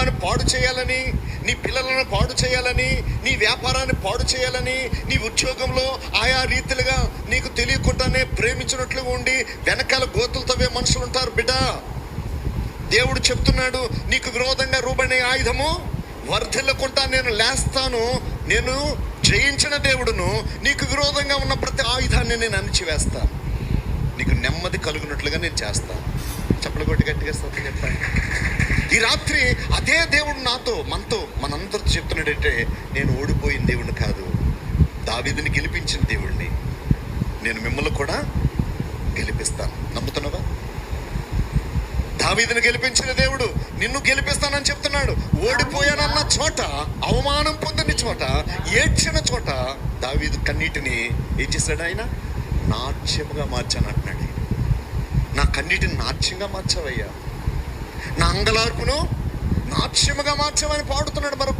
కుటుంబాన్ని పాడు చేయాలని నీ పిల్లలను పాడు చేయాలని నీ వ్యాపారాన్ని పాడు చేయాలని నీ ఉద్యోగంలో ఆయా రీతిలుగా నీకు తెలియకుండానే ప్రేమించినట్లుగా ఉండి వెనకాల గోతులతోవే మనుషులు ఉంటారు బిడ్డ. దేవుడు చెప్తున్నాడు నీకు విరోధంగా రూపడిన ఆయుధము వర్ధిల్లకుండా నేను లేస్తాను. నేను జయించిన దేవుడును నీకు విరోధంగా ఉన్న ప్రతి ఆయుధాన్ని నేను అణిచివేస్తాను. నీకు నెమ్మది కలుగునట్లుగా నేను చేస్తాను. చెప్పలు కొట్టి గట్టిగా స్తోత్రం చెప్పండి రాత్రి అదే దేవుడు నాతో మనతో మనందరితో చెప్తున్నాడంటే నేను ఓడిపోయిన దేవుడిని కాదు. దావిదిని గెలిపించిన దేవుడిని నేను మిమ్మల్ని కూడా గెలిపిస్తాను. నమ్ముతున్నావా? దావీదుని గెలిపించిన దేవుడు నిన్ను గెలిపిస్తానని చెప్తున్నాడు. ఓడిపోయానన్న చోట అవమానం పొందిన చోట ఏడ్చిన చోట దావీదు కన్నీటిని ఏం చేశాడు ఆయన? నాట్యముగా మార్చాను అంటున్నాడు నా కన్నీటిని నాట్యంగా మార్చావయ్యా. నా అంగలార్పును నాట్యముగా మార్చమని పాడుతున్నాడు మరొక